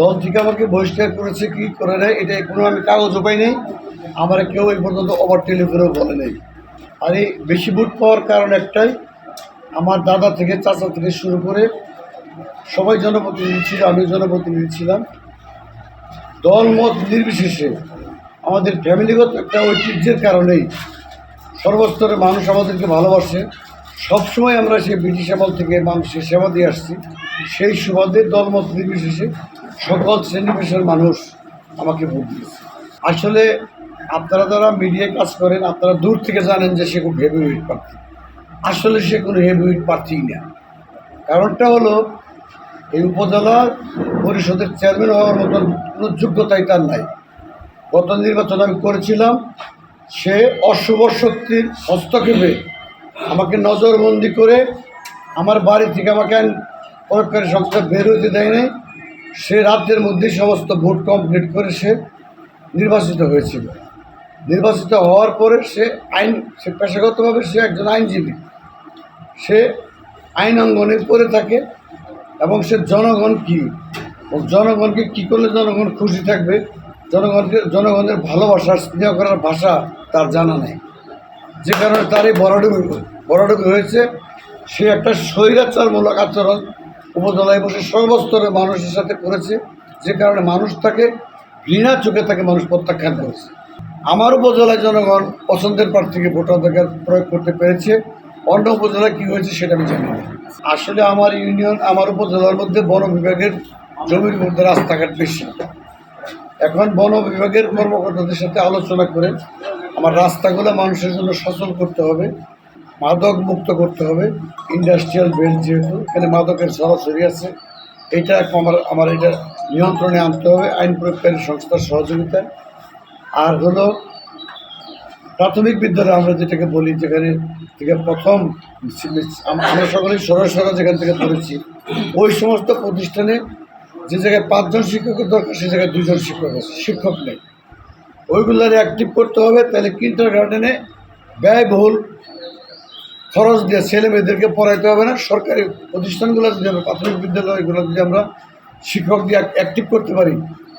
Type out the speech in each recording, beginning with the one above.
দল থেকে আমাকে বহিষ্কার করেছে কি করে নেয় এটা কোনো আমি কাগজও পাই নেই। আমার কেউ এই পর্যন্ত ওভার টেলিফোনেও বলে নেই। আর এই বেশি ভোট পাওয়ার কারণ একটাই, আমার দাদা থেকে চাচা থেকে শুরু করে সবাই জনপ্রতিনিধি ছিল আমি জনপ্রতিনিধি ছিলাম। দল মত নির্বিশেষে আমাদের ফ্যামিলিগত একটা ঐতিহ্যের কারণেই সর্বস্তরের মানুষ আমাদেরকে ভালোবাসে। সবসময় আমরা সেই ব্রিটিশ আমল থেকে মানুষের সেবা দিয়ে আসছি। সেই সুবাদে দলমত নির্বিশেষে সকল শ্রেণি পেশার মানুষ আমাকে ভোট দিয়েছে। আসলে আপনারা যারা মিডিয়ায় কাজ করেন, আপনারা দূর থেকে জানেন যে সে খুব হেভিওয়েট প্রার্থী। আসলে সে কোনো হেভিওয়েট প্রার্থীই না। কারণটা হলো, এই উপজেলা পরিষদের চেয়ারম্যান হওয়ার মতন কোনো যোগ্যতাই তার নাই। গত নির্বাচন আমি করেছিলাম, সে অশুভ শক্তির হস্তক্ষেপে আমাকে নজরবন্দি করে আমার বাড়ি থেকে আমাকে প্রয়োগকারী সংস্থা বের হইতে দেয় নাই। সে রাজ্যের মধ্যেই সমস্ত ভোট কমপ্লিট করে সে নির্বাচিত হয়েছিল। নির্বাচিত হওয়ার পরে সে আইন, সে পেশাগতভাবে সে একজন আইনজীবী। সে আইন অঙ্গনে পড়ে থাকে এবং সে জনগণ কি? জনগণকে কী করলে জনগণ খুশি থাকবে? জনগণকে, জনগণের ভালোবাসা, স্নেহ করার ভাষা তার জানা নেই। যে কারণে তার এই বড়ডুবি বড়ডুবি হয়েছে। সে একটা স্বৈরাচারমূলক আচরণ উপজেলায় বসে সর্বস্তরের মানুষের সাথে করেছে, যে কারণে মানুষ তাকে ঘৃণা চোখে তাকে মানুষ প্রত্যাখ্যান করেছে। আমার উপজেলায় জনগণ পছন্দের প্রার্থীকে ভোটাধিকার প্রয়োগ করতে পেরেছে। অন্য উপজেলায় কী হয়েছে সেটা আমি জানি আসলে আমার ইউনিয়ন, আমার উপজেলার মধ্যে বন বিভাগের জমির মধ্যে রাস্তাঘাট বেশি। এখন বন বিভাগের কর্মকর্তাদের সাথে আলোচনা করে আমার রাস্তাগুলো মানুষের জন্য সচল করতে হবে। মাদক মুক্ত করতে হবে ইন্ডাস্ট্রিয়াল বেল্ট যেহেতু, এখানে মাদকের সরাসরি আছে। এটা আমার আমার এটা নিয়ন্ত্রণে আনতে হবে, আইন প্রয়োগকারী সংস্থার সহযোগিতায় আর হলো, প্রাথমিক বিদ্যালয় আমরা যেটাকে বলি, যেখানে থেকে প্রথম আমরা সকলেই সরাসরি যেখান থেকে পড়েছি, ওই সমস্ত প্রতিষ্ঠানে যে জায়গায় পাঁচজন শিক্ষকের দরকার, সে জায়গায় দুজন শিক্ষক আছে, শিক্ষক নেই। ওইগুলার অ্যাক্টিভ করতে হবে, তাহলে কিন্টার গার্ডেনে ব্যয়বহুল খরচ দিয়ে ছেলে মেয়েদেরকে পড়াইতে হবে না। সরকারি প্রতিষ্ঠানগুলো যদি আমরা প্রাথমিক বিদ্যালয়গুলো যদি আমরা শিক্ষক দিয়ে অ্যাক্টিভ করতে পারি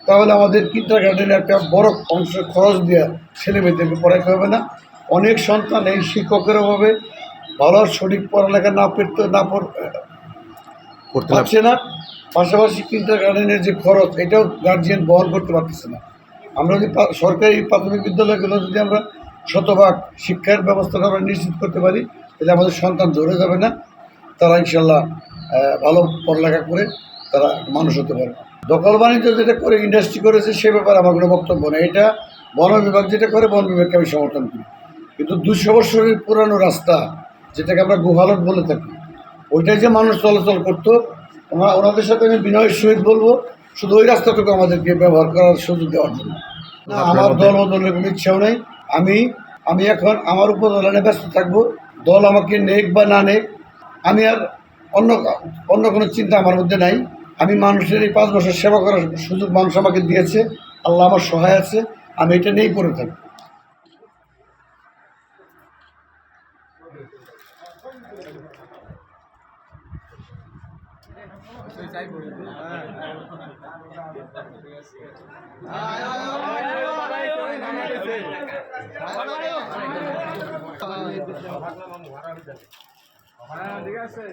তাহলে আমাদের কিন্টার গার্ডেনে একটা বড় অংশ খরচ দিয়ে ছেলে মেয়েদেরকে পড়াইতে হবে না। অনেক সন্তান এই শিক্ষকের অভাবে ভালো সঠিক পড়ালেখা না পেতে না পারছে না। পাশাপাশি কিন্টার গার্ডেনের যে খরচ এটাও গার্জিয়ান বহন করতে পারতেছে না। আমরা যদি সরকারি প্রাথমিক বিদ্যালয়গুলো যদি আমরা শতভাগ শিক্ষার ব্যবস্থাটা আমরা নিশ্চিত করতে পারি তাহলে আমাদের সন্তান ধরে যাবে না তারা ইনশাল্লাহ ভালো পড়ালেখা করে তারা মানুষ হতে পারে দখল বাণিজ্য যেটা করে ইন্ডাস্ট্রি করেছে সে ব্যাপারে আমার কোনো বক্তব্য নেই। এটা বন বিভাগ যেটা করে বন বিভাগকে আমি সমর্থন করি। কিন্তু দুশো বছরের পুরানো রাস্তা যেটাকে আমরা গুহালট বলে থাকি ওইটাই যে মানুষ চলাচল করতো আমরা ওনাদের সাথে আমি বিনয়ের সহিত বলব শুধু ওই রাস্তাটুকু আমাদেরকে ব্যবহার করার সুযোগ দেওয়ার জন্য। না আমার দল বদলের কোনো ইচ্ছাও নেই। আমি আমি এখন আমার উপদলে নিয়ে ব্যস্ত থাকব। দল আমাকে নেক বা না নেক, আমি আর অন্য অন্য কোনো চিন্তা আমার মধ্যে নাই। আমি মানুষের এই পাঁচ বছর সেবা করার সুযোগ মানুষ আমাকে দিয়েছে। আল্লাহ আমার সহায় আছে, আমি এটা নিয়েই করে থাকি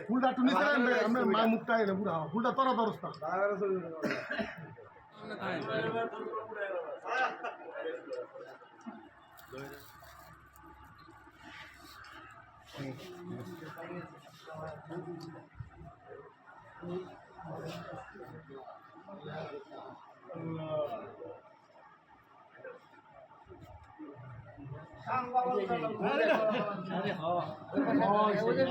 ফুলটা টুনি আমরা মা মুখটা এনে পুরা ফুলটা তরা তরস্তা দে দে ওদের